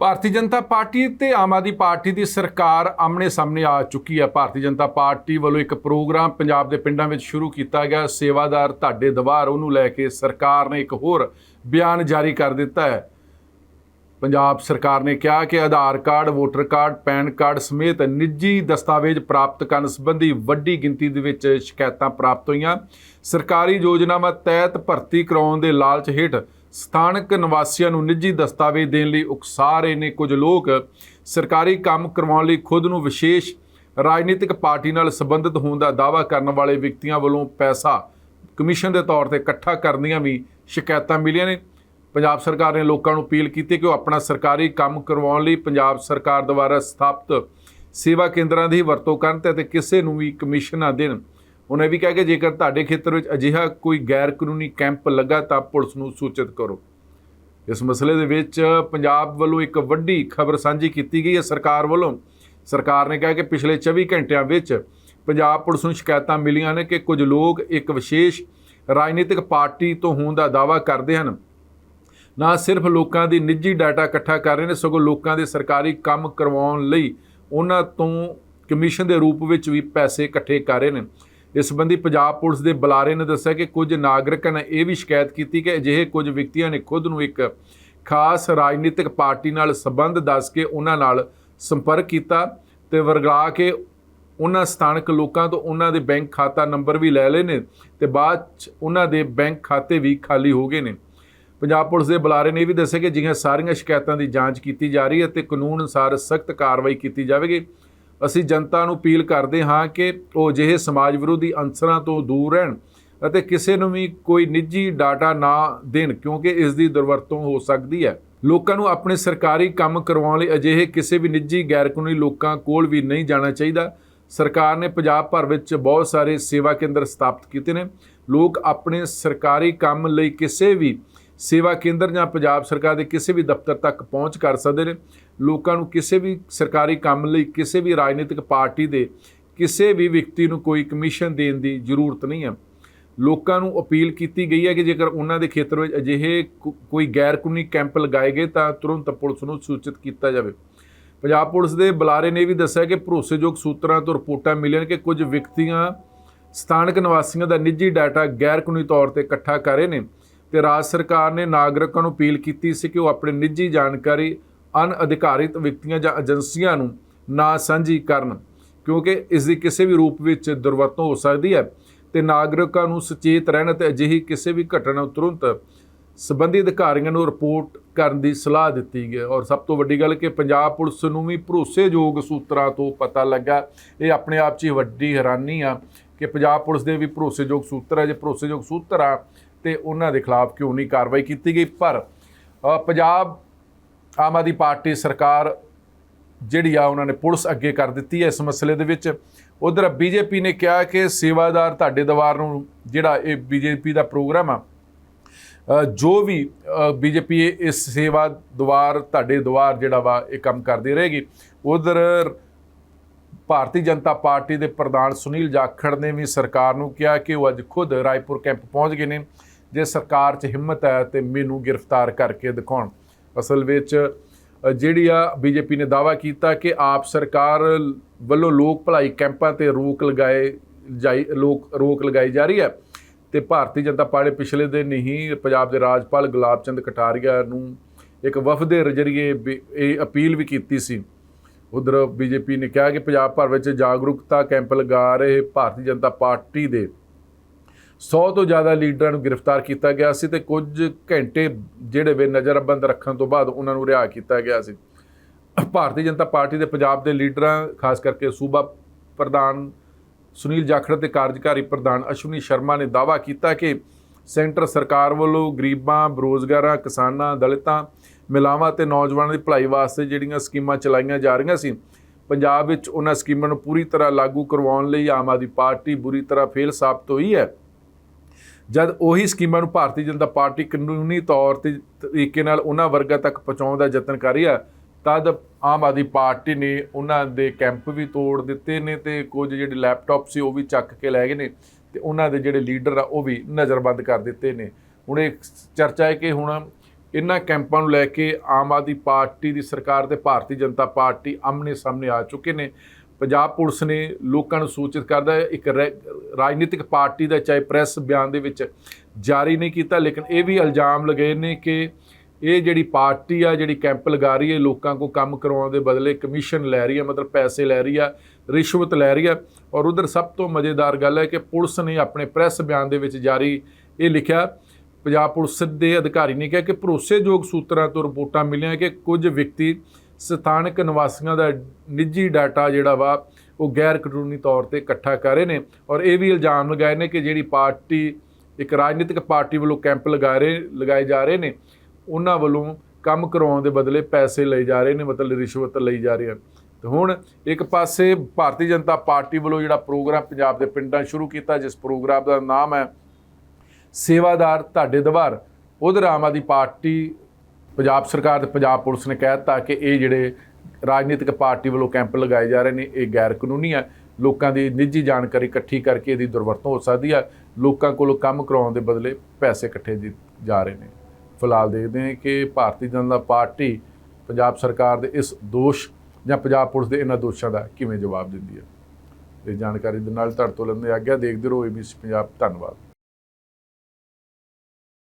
Bharatiya Janata party ਤੇ Aam Aadmi party ਦੀ ਸਰਕਾਰ ਆਮਣੇ ਸਾਹਮਣੇ ਆ ਚੁੱਕੀ ਹੈ। ਭਾਰਤੀ ਜਨਤਾ ਪਾਰਟੀ ਵੱਲੋਂ ਇੱਕ ਪ੍ਰੋਗਰਾਮ ਪੰਜਾਬ ਦੇ ਪਿੰਡਾਂ ਵਿੱਚ ਸ਼ੁਰੂ ਕੀਤਾ ਗਿਆ। ਸੇਵਾਦਾਰ ਤੁਹਾਡੇ ਦਵਾਰ ਉਹਨੂੰ ਲੈ ਕੇ ਸਰਕਾਰ ਨੇ ਇੱਕ ਹੋਰ ਬਿਆਨ ਜਾਰੀ ਕਰ ਦਿੱਤਾ ਹੈ। ਪੰਜਾਬ ਸਰਕਾਰ ਨੇ ਕਿਹਾ ਕਿ Aadhaar card, voter card, PAN card ਸਮੇਤ ਨਿੱਜੀ ਦਸਤਾਵੇਜ਼ ਪ੍ਰਾਪਤ ਕਰਨ ਸੰਬੰਧੀ ਵੱਡੀ ਗਿਣਤੀ ਦੇ ਵਿੱਚ ਸ਼ਿਕਾਇਤਾਂ ਪ੍ਰਾਪਤ ਹੋਈਆਂ। ਸਰਕਾਰੀ ਯੋਜਨਾਵਾਂ ਤਹਿਤ ਭਰਤੀ ਕਰਾਉਣ ਦੇ ਲਾਲਚ ਹੇਠ ਸਥਾਨਕ ਨਿਵਾਸੀਆਂ ਨੂੰ ਨਿੱਜੀ ਦਸਤਾਵੇਜ਼ ਦੇਣ ਲਈ ਉਕਸਾ ਰਹੇ ਨੇ ਕੁਝ ਲੋਕ। ਸਰਕਾਰੀ ਕੰਮ ਕਰਵਾਉਣ ਲਈ ਖੁਦ ਨੂੰ ਵਿਸ਼ੇਸ਼ ਰਾਜਨੀਤਿਕ ਪਾਰਟੀ ਨਾਲ ਸੰਬੰਧਿਤ ਹੋਣ ਦਾ ਦਾਅਵਾ ਕਰਨ ਵਾਲੇ ਵਿਅਕਤੀਆਂ ਵੱਲੋਂ ਪੈਸਾ ਕਮਿਸ਼ਨ ਦੇ ਤੌਰ ਤੇ ਇਕੱਠਾ ਕਰਨ ਦੀਆਂ ਵੀ ਸ਼ਿਕਾਇਤਾਂ ਮਿਲੀਆਂ ਨੇ। ਪੰਜਾਬ ਸਰਕਾਰ ਨੇ ਲੋਕਾਂ ਨੂੰ ਅਪੀਲ ਕੀਤੀ ਕਿ ਉਹ ਆਪਣਾ ਸਰਕਾਰੀ ਕੰਮ ਕਰਵਾਉਣ ਲਈ ਪੰਜਾਬ ਸਰਕਾਰ ਦੁਆਰਾ ਸਥਾਪਿਤ ਸੇਵਾ ਕੇਂਦਰਾਂ ਦੀ ਵਰਤੋਂ ਕਰਨ ਤੇ ਅਤੇ ਕਿਸੇ ਨੂੰ ਵੀ ਕਮਿਸ਼ਨ ਨਾ ਦੇਣ। ਉਹਨੇ ਵੀ ਕਿਹਾ ਕਿ ਜੇਕਰ ਤੁਹਾਡੇ ਖੇਤਰ ਵਿੱਚ ਅਜਿਹਾ ਕੋਈ ਗੈਰ ਕਾਨੂੰਨੀ ਕੈਂਪ ਲੱਗਾ ਤਾਂ ਪੁਲਿਸ ਨੂੰ ਸੂਚਿਤ ਕਰੋ। ਇਸ ਮਸਲੇ ਦੇ ਵਿੱਚ ਪੰਜਾਬ ਵੱਲੋਂ ਇੱਕ ਵੱਡੀ ਖਬਰ ਸਾਂਝੀ ਕੀਤੀ ਗਈ ਹੈ। ਸਰਕਾਰ ਵੱਲੋਂ ਸਰਕਾਰ ਨੇ ਕਿਹਾ ਕਿ ਪਿਛਲੇ 24 ਘੰਟਿਆਂ ਵਿੱਚ ਪੰਜਾਬ ਪੁਲਿਸ ਨੂੰ ਸ਼ਿਕਾਇਤਾਂ ਮਿਲੀਆਂ ਨੇ ਕਿ ਕੁਝ ਲੋਕ ਇੱਕ ਵਿਸ਼ੇਸ਼ ਰਾਜਨੀਤਿਕ ਪਾਰਟੀ ਤੋਂ ਹੋਣ ਦਾ ਦਾਅਵਾ ਕਰਦੇ ਹਨ। ਨਾ ਸਿਰਫ ਲੋਕਾਂ ਦੀ ਨਿੱਜੀ ਡਾਟਾ ਇਕੱਠਾ ਕਰ ਰਹੇ ਨੇ, ਸਗੋਂ ਲੋਕਾਂ ਦੇ ਸਰਕਾਰੀ ਕੰਮ ਕਰਵਾਉਣ ਲਈ ਉਹਨਾਂ ਤੋਂ ਕਮਿਸ਼ਨ ਦੇ ਰੂਪ ਵਿੱਚ ਵੀ ਪੈਸੇ ਇਕੱਠੇ ਕਰ ਰਹੇ ਨੇ। ਇਸ ਸੰਬੰਧੀ ਪੰਜਾਬ ਪੁਲਿਸ ਦੇ ਬੁਲਾਰੇ ਨੇ ਦੱਸਿਆ ਕਿ ਕੁਝ ਨਾਗਰਿਕਾਂ ਨੇ ਇਹ ਵੀ ਸ਼ਿਕਾਇਤ ਕੀਤੀ ਕਿ ਅਜਿਹੇ ਕੁਝ ਵਿਅਕਤੀਆਂ ਨੇ ਖੁਦ ਨੂੰ ਇੱਕ ਖਾਸ ਰਾਜਨੀਤਿਕ ਪਾਰਟੀ ਨਾਲ ਸੰਬੰਧ ਦੱਸ ਕੇ ਉਹਨਾਂ ਨਾਲ ਸੰਪਰਕ ਕੀਤਾ ਤੇ ਵਰਗਾ ਕੇ ਉਹਨਾਂ ਸਥਾਨਕ ਲੋਕਾਂ ਤੋਂ ਉਹਨਾਂ ਦੇ ਬੈਂਕ ਖਾਤਾ ਨੰਬਰ ਵੀ ਲੈ ਲਏ ਨੇ ਤੇ ਬਾਅਦ ਚ ਉਹਨਾਂ ਦੇ ਬੈਂਕ ਖਾਤੇ ਵੀ ਖਾਲੀ ਹੋ ਗਏ ਨੇ। ਪੰਜਾਬ ਪੁਲਿਸ ਦੇ ਬੁਲਾਰੇ ਨੇ ਇਹ ਵੀ ਦੱਸਿਆ ਕਿ ਜਿਹੀਆਂ ਸਾਰੀਆਂ ਸ਼ਿਕਾਇਤਾਂ ਦੀ ਜਾਂਚ ਕੀਤੀ ਜਾ ਰਹੀ ਹੈ ਤੇ ਕਾਨੂੰਨ ਅਨੁਸਾਰ ਸਖਤ ਕਾਰਵਾਈ ਕੀਤੀ ਜਾਵੇਗੀ। ਅਸੀਂ ਜਨਤਾ ਨੂੰ ਅਪੀਲ ਕਰਦੇ ਹਾਂ ਕਿ ਉਹ ਜਿਹੇ ਸਮਾਜ ਵਿਰੋਧੀ ਅੰਸਰਾਂ ਤੋਂ ਦੂਰ ਰਹਿਣ ਅਤੇ ਕਿਸੇ ਨੂੰ ਵੀ ਕੋਈ ਨਿੱਜੀ ਡਾਟਾ ਨਾ ਦੇਣ, ਕਿਉਂਕਿ ਇਸ ਦੀ ਦੁਰਵਰਤੋਂ ਹੋ ਸਕਦੀ ਹੈ। ਲੋਕਾਂ ਨੂੰ ਆਪਣੇ ਸਰਕਾਰੀ ਕੰਮ ਕਰਵਾਉਣ ਲਈ ਅਜਿਹੇ ਕਿਸੇ ਵੀ ਨਿੱਜੀ ਗੈਰ ਕਾਨੂੰਨੀ ਲੋਕਾਂ ਕੋਲ ਵੀ ਨਹੀਂ ਜਾਣਾ ਚਾਹੀਦਾ। ਸਰਕਾਰ ਨੇ ਪੰਜਾਬ ਭਰ ਵਿੱਚ ਬਹੁਤ ਸਾਰੇ ਸੇਵਾ ਕੇਂਦਰ ਸਥਾਪਿਤ ਕੀਤੇ ਨੇ। ਲੋਕ ਆਪਣੇ ਸਰਕਾਰੀ ਕੰਮ ਲਈ ਕਿਸੇ ਵੀ ਸੇਵਾ ਕੇਂਦਰ ਜਾਂ ਪੰਜਾਬ ਸਰਕਾਰ ਦੇ ਕਿਸੇ ਵੀ ਦਫ਼ਤਰ ਤੱਕ ਪਹੁੰਚ ਕਰ ਸਕਦੇ ਨੇ। ਲੋਕਾਂ ਨੂੰ ਕਿਸੇ ਵੀ ਸਰਕਾਰੀ ਕੰਮ ਲਈ, ਕਿਸੇ ਵੀ ਰਾਜਨੀਤਿਕ ਪਾਰਟੀ ਦੇ ਕਿਸੇ ਵੀ ਵਿਅਕਤੀ ਨੂੰ ਕੋਈ ਕਮਿਸ਼ਨ ਦੇਣ ਦੀ ਜ਼ਰੂਰਤ ਨਹੀਂ ਹੈ। ਲੋਕਾਂ ਨੂੰ ਅਪੀਲ ਕੀਤੀ ਗਈ ਹੈ ਕਿ ਜੇਕਰ ਉਹਨਾਂ ਦੇ ਖੇਤਰ ਵਿੱਚ ਅਜਿਹੇ ਕੋ- ਕੋਈ ਗੈਰ ਕਾਨੂੰਨੀ ਕੈਂਪ ਲਗਾਏ ਗਏ ਤਾਂ ਤੁਰੰਤ ਪੁਲਿਸ ਨੂੰ ਸੂਚਿਤ ਕੀਤਾ ਜਾਵੇ। ਪੰਜਾਬ ਪੁਲਿਸ ਦੇ ਬੁਲਾਰੇ ਨੇ ਵੀ ਦੱਸਿਆ ਕਿ ਭਰੋਸੇਯੋਗ ਸੂਤਰਾਂ ਤੋਂ ਰਿਪੋਰਟਾਂ ਮਿਲੀਆਂ ਕਿ ਕੁਝ ਵਿਅਕਤੀਆਂ, ਸਥਾਨਕ ਨਿਵਾਸੀਆਂ ਦਾ ਨਿੱਜੀ ਡਾਟਾ ਗੈਰ ਕਾਨੂੰਨੀ ਤੌਰ ਤੇ ਇਕੱਠਾ ਕਰ ਰਹੇ ਨੇ। ਤੇ ਰਾਜ ਸਰਕਾਰ ਨੇ ਨਾਗਰਿਕਾਂ ਨੂੰ ਅਪੀਲ ਕੀਤੀ ਸੀ ਕਿ ਉਹ ਆਪਣੀ ਨਿੱਜੀ ਜਾਣਕਾਰੀ, ਅਣਅਧਿਕਾਰਿਤ ਵਿਅਕਤੀਆਂ ਜਾਂ ਏਜੰਸੀਆਂ ਨੂੰ ਨਾ ਸਾਂਝੀ ਕਰਨ, ਕਿਉਂਕਿ ਇਸ ਦੀ ਕਿਸੇ ਵੀ ਰੂਪ ਵਿੱਚ ਦੁਰਵਰਤੋਂ ਹੋ ਸਕਦੀ ਹੈ ਤੇ ਨਾਗਰਿਕਾਂ ਨੂੰ ਸੁਚੇਤ ਰਹਿਣ ਅਤੇ ਅਜਿਹੀ ਕਿਸੇ ਵੀ ਘਟਨਾ ਨੂੰ ਤੁਰੰਤ ਸਬੰਧੀ ਅਧਿਕਾਰੀਆਂ ਨੂੰ ਰਿਪੋਰਟ ਕਰਨ ਦੀ ਸਲਾਹ ਦਿੱਤੀ ਗਈ ਹੈ। ਔਰ ਸਭ ਤੋਂ ਵੱਡੀ ਗੱਲ ਕਿ ਪੰਜਾਬ ਪੁਲਿਸ ਨੂੰ ਵੀ ਭਰੋਸੇਯੋਗ ਸੂਤਰਾਂ ਤੋਂ ਪਤਾ ਲੱਗਾ। ਇਹ ਆਪਣੇ ਆਪ 'ਚ ਹੀ ਵੱਡੀ ਹੈਰਾਨੀ ਆ ਕਿ ਪੰਜਾਬ ਪੁਲਿਸ ਦੇ ਵੀ ਭਰੋਸੇਯੋਗ ਸੂਤਰ ਹੈ। ਜੇ ਭਰੋਸੇਯੋਗ ਸੂਤਰ ਆ ਤੇ ਉਹਨਾਂ ਦੇ ਖਿਲਾਫ ਕਿਉਂ ਨਹੀਂ ਕਾਰਵਾਈ ਕੀਤੀ ਗਈ? ਪਰ ਪੰਜਾਬ ਆਮ ਆਦਮੀ ਪਾਰਟੀ ਸਰਕਾਰ ਜਿਹੜੀ ਆ ਉਹਨਾਂ ਨੇ ਪੁਲਿਸ ਅੱਗੇ ਕਰ ਦਿੱਤੀ ਹੈ ਇਸ ਮਸਲੇ ਦੇ ਵਿੱਚ। ਉਧਰ ਬੀਜੇਪੀ ਨੇ ਕਿਹਾ ਕਿ ਸੇਵਾਦਾਰ ਤੁਹਾਡੇ ਦਵਾਰ ਨੂੰ, ਜਿਹੜਾ ਇਹ ਬੀਜੇਪੀ ਦਾ ਪ੍ਰੋਗਰਾਮ ਆ ਜੋ ਵੀ ਬੀਜੇਪੀ ਇਸ ਸੇਵਾ ਦੁਆਰ ਤੁਹਾਡੇ ਦੁਆਰ ਜਿਹੜਾ ਵਾ, ਇਹ ਕੰਮ ਕਰਦੀ ਰਹੇਗੀ। ਉਧਰ ਭਾਰਤੀ ਜਨਤਾ ਪਾਰਟੀ ਦੇ ਪ੍ਰਧਾਨ ਸੁਨੀਲ ਜਾਖੜ ਨੇ ਵੀ ਸਰਕਾਰ ਨੂੰ ਕਿਹਾ ਕਿ ਉਹ ਅੱਜ ਖੁਦ ਰਾਏਪੁਰ ਕੈਂਪ ਪਹੁੰਚ ਗਏ ਨੇ, ਜੇ ਸਰਕਾਰ 'ਚ ਹਿੰਮਤ ਹੈ ਤੇ ਮੈਨੂੰ ਗ੍ਰਿਫਤਾਰ ਕਰਕੇ ਦਿਖਾਉਣ। ਅਸਲ ਵਿੱਚ ਜਿਹੜੀ ਆ ਬੀਜੇਪੀ ਨੇ ਦਾਵਾ ਕੀਤਾ ਕਿ ਆਪ ਸਰਕਾਰ ਵੱਲੋਂ ਲੋਕ ਭਲਾਈ ਕੈਂਪਾਂ ਤੇ ਰੋਕ ਲਗਾਏ ਜਾਈ, ਲੋਕ, ਰੋਕ ਲਗਾਈ ਜਾ ਰਹੀ ਹੈ ਤੇ ਭਾਰਤੀ ਜਨਤਾ ਪਾਰਟੀ ਪਿਛਲੇ ਦਿਨ ਹੀ ਪੰਜਾਬ ਦੇ ਰਾਜਪਾਲ ਗੁਲਾਬ ਚੰਦ ਕਟਾਰੀਆ ਨੂੰ ਇੱਕ ਵਫਦ ਦੇ ਜ਼ਰੀਏ ਇਹ ਅਪੀਲ ਵੀ ਕੀਤੀ ਸੀ। ਉਧਰ ਬੀਜੇਪੀ ਨੇ ਕਿਹਾ ਕਿ ਪੰਜਾਬ ਭਰ ਵਿੱਚ ਜਾਗਰੂਕਤਾ ਕੈਂਪ ਲਗਾ ਰਹੇ ਭਾਰਤੀ ਜਨਤਾ ਪਾਰਟੀ ਦੇ 100 ਤੋਂ ਜ਼ਿਆਦਾ ਲੀਡਰਾਂ ਨੂੰ ਗ੍ਰਿਫਤਾਰ ਕੀਤਾ ਗਿਆ ਸੀ ਤੇ ਕੁਝ ਘੰਟੇ ਜਿਹੜੇ ਵੇ ਨਜ਼ਰਬੰਦ ਰੱਖਣ ਤੋਂ ਬਾਅਦ ਉਹਨਾਂ ਨੂੰ ਰਿਹਾ ਕੀਤਾ ਗਿਆ ਸੀ। ਭਾਰਤੀ ਜਨਤਾ ਪਾਰਟੀ ਦੇ ਪੰਜਾਬ ਦੇ ਲੀਡਰਾਂ, ਖਾਸ ਕਰਕੇ ਸੂਬਾ ਪ੍ਰਧਾਨ ਸੁਨੀਲ ਜਾਖੜ ਤੇ ਕਾਰਜਕਾਰੀ ਪ੍ਰਧਾਨ ਅਸ਼ਵਨੀ ਸ਼ਰਮਾ ਨੇ ਦਾਅਵਾ ਕੀਤਾ ਕਿ ਸੈਂਟਰ ਸਰਕਾਰ ਵੱਲੋਂ ਗਰੀਬਾਂ, ਬੇਰੁਜ਼ਗਾਰਾਂ, ਕਿਸਾਨਾਂ, ਦਲਿਤਾਂ ਮਹਿਲਾਵਾਂ ਤੇ ਨੌਜਵਾਨਾਂ ਦੀ ਭਲਾਈ ਵਾਸਤੇ ਜਿਹੜੀਆਂ ਸਕੀਮਾਂ ਚਲਾਈਆਂ ਜਾ ਰਹੀਆਂ ਸੀ, ਪੰਜਾਬ ਵਿੱਚ ਉਹਨਾਂ ਸਕੀਮਾਂ ਨੂੰ ਪੂਰੀ ਤਰ੍ਹਾਂ ਲਾਗੂ ਕਰਵਾਉਣ ਲਈ ਆਮ ਆਦਮੀ ਪਾਰਟੀ ਬੁਰੀ ਤਰ੍ਹਾਂ ਫੇਲ ਸਾਬਤ ਹੋਈ ਹੈ। ਜਦ ਉਹੀ ਸਕੀਮਾਂ ਨੂੰ ਭਾਰਤੀ ਜਨਤਾ ਪਾਰਟੀ ਕਾਨੂੰਨੀ ਤੌਰ ਤੇ ਤਰੀਕੇ ਨਾਲ ਉਹਨਾਂ ਵਰਗਾਂ ਤੱਕ ਪਹੁੰਚਾਉਣ ਦਾ ਯਤਨ ਕਰ ਰਹੀ ਹੈ, ਤਦ ਆਮ ਆਦਮੀ ਪਾਰਟੀ ਨੇ ਉਹਨਾਂ ਦੇ ਕੈਂਪ ਵੀ ਤੋੜ ਦਿੱਤੇ ਨੇ ਤੇ ਕੁਝ ਜਿਹੜੇ ਲੈਪਟਾਪ ਸੀ ਉਹ ਵੀ ਚੱਕ ਕੇ ਲੈ ਗਏ ਨੇ ਤੇ ਉਹਨਾਂ ਦੇ ਜਿਹੜੇ ਲੀਡਰ ਆ ਉਹ ਵੀ ਨਜ਼ਰਬੰਦ ਕਰ ਦਿੱਤੇ ਨੇ। ਹੁਣ ਇਹ ਚਰਚਾ ਹੈ ਕਿ ਹੁਣ ਇਹਨਾਂ ਕੈਂਪਾਂ ਨੂੰ ਲੈ ਕੇ ਆਮ ਆਦਮੀ ਪਾਰਟੀ ਦੀ ਸਰਕਾਰ ਤੇ ਭਾਰਤੀ ਜਨਤਾ ਪਾਰਟੀ ਆਮਨੇ ਸਾਹਮਣੇ ਆ ਚੁੱਕੇ ਨੇ। ਪੰਜਾਬ ਪੁਲਿਸ ਨੇ ਲੋਕਾਂ ਨੂੰ ਸੂਚਿਤ ਕਰਦਾ ਹੈ, ਇੱਕ ਰੈ- ਰਾਜਨੀਤਿਕ ਪਾਰਟੀ ਦਾ ਚਾਹੇ ਪ੍ਰੈਸ ਬਿਆਨ ਦੇ ਵਿੱਚ ਜਾਰੀ ਨਹੀਂ ਕੀਤਾ, ਲੇਕਿਨ ਇਹ ਵੀ ਇਲਜ਼ਾਮ ਲਗਾਏ ਨੇ ਕਿ ਇਹ ਜਿਹੜੀ ਪਾਰਟੀ ਆ, ਜਿਹੜੀ ਕੈਂਪ ਲਗਾ ਰਹੀ ਹੈ, ਲੋਕਾਂ ਕੋ ਕੰਮ ਕਰਵਾਉਣ ਦੇ ਬਦਲੇ ਕਮਿਸ਼ਨ ਲੈ ਰਹੀ ਹੈ, ਮਤਲਬ ਪੈਸੇ ਲੈ ਰਹੀ ਆ, ਰਿਸ਼ਵਤ ਲੈ ਰਹੀ ਆ। ਔਰ ਉਧਰ ਸਭ ਤੋਂ ਮਜ਼ੇਦਾਰ ਗੱਲ ਹੈ ਕਿ ਪੁਲਿਸ ਨੇ ਆਪਣੇ ਪ੍ਰੈਸ ਬਿਆਨ ਦੇ ਵਿੱਚ ਜਾਰੀ ਇਹ ਲਿਖਿਆ ਪੰਜਾਬ ਪੁਲਿਸ ਦੇ ਅਧਿਕਾਰੀ ਨੇ ਕਿਹਾ ਕਿ ਭਰੋਸੇਯੋਗ ਸੂਤਰਾਂ ਤੋਂ ਰਿਪੋਰਟਾਂ ਮਿਲੀਆਂ ਕਿ ਕੁਝ ਵਿਅਕਤੀ ਸਥਾਨਕ ਨਿਵਾਸੀਆਂ ਦਾ ਨਿੱਜੀ ਡਾਟਾ ਜਿਹੜਾ ਵਾ, ਉਹ ਗੈਰ ਕਾਨੂੰਨੀ ਤੌਰ ਤੇ ਇਕੱਠਾ ਕਰ ਰਹੇ ਨੇ ਔਰ ਇਹ ਵੀ ਇਲਜ਼ਾਮ ਲਗਾਏ ਨੇ ਕਿ ਜਿਹੜੀ ਪਾਰਟੀ, ਇੱਕ ਰਾਜਨੀਤਿਕ ਪਾਰਟੀ ਵੱਲੋਂ ਕੈਂਪ ਲਗਾ ਰਹੇ, ਲਗਾਏ ਜਾ ਰਹੇ ਨੇ, ਉਹਨਾਂ ਵੱਲੋਂ ਕੰਮ ਕਰਵਾਉਣ ਦੇ ਬਦਲੇ ਪੈਸੇ ਲਏ ਜਾ ਰਹੇ ਨੇ, ਮਤਲਬ ਰਿਸ਼ਵਤ ਲਈ ਜਾ ਰਹੇ ਹੈ ਤੇ ਹੁਣ ਇੱਕ ਪਾਸੇ ਭਾਰਤੀ ਜਨਤਾ ਪਾਰਟੀ ਵੱਲੋਂ ਜਿਹੜਾ ਪ੍ਰੋਗਰਾਮ ਪੰਜਾਬ ਦੇ ਪਿੰਡਾਂ ਸ਼ੁਰੂ ਕੀਤਾ, ਜਿਸ ਪ੍ਰੋਗਰਾਮ ਦਾ ਨਾਮ ਹੈ ਸੇਵਾਦਾਰ ਤੁਹਾਡੇ ਦਵਾਰ। ਉਧਰ ਆਮ ਆਦਮੀ ਪਾਰਟੀ, ਪੰਜਾਬ ਸਰਕਾਰ ਤੇ ਪੰਜਾਬ ਪੁਲਿਸ ਨੇ ਕਹਿ ਦਿੱਤਾ ਕਿ ਇਹ ਜਿਹੜੇ ਰਾਜਨੀਤਿਕ ਪਾਰਟੀ ਵੱਲੋਂ ਕੈਂਪ ਲਗਾਏ ਜਾ ਰਹੇ ਨੇ, ਇਹ ਗੈਰ ਕਾਨੂੰਨੀ ਹੈ ਲੋਕਾਂ ਦੀ ਨਿੱਜੀ ਜਾਣਕਾਰੀ ਇਕੱਠੀ ਕਰਕੇ ਇਹਦੀ ਦੁਰਵਰਤੋਂ ਹੋ ਸਕਦੀ ਹੈ ਲੋਕਾਂ ਕੋਲੋਂ ਕੰਮ ਕਰਾਉਣ ਦੇ ਬਦਲੇ ਪੈਸੇ ਇਕੱਠੇ ਜੀ- ਜਾ ਰਹੇ ਨੇ। ਫਿਲਹਾਲ ਦੇਖਦੇ ਹਾਂ ਕਿ ਭਾਰਤੀ ਜਨਤਾ ਪਾਰਟੀ ਪੰਜਾਬ ਸਰਕਾਰ ਦੇ ਇਸ ਦੋਸ਼ ਜਾਂ ਪੰਜਾਬ ਪੁਲਿਸ ਦੇ ਇਹਨਾਂ ਦੋਸ਼ਾਂ ਦਾ ਕਿਵੇਂ ਜਵਾਬ ਦਿੰਦੀ ਹੈ ਇਹ ਜਾਣਕਾਰੀ ਦੇ ਨਾਲ ਤੁਹਾਡੇ ਤੋਂ ਲੈਂਦੇ ਆਗਿਆ ਦੇਖਦੇ ਰਹੋ ਏਬੀਸੀ ਪੰਜਾਬ। ਧੰਨਵਾਦ।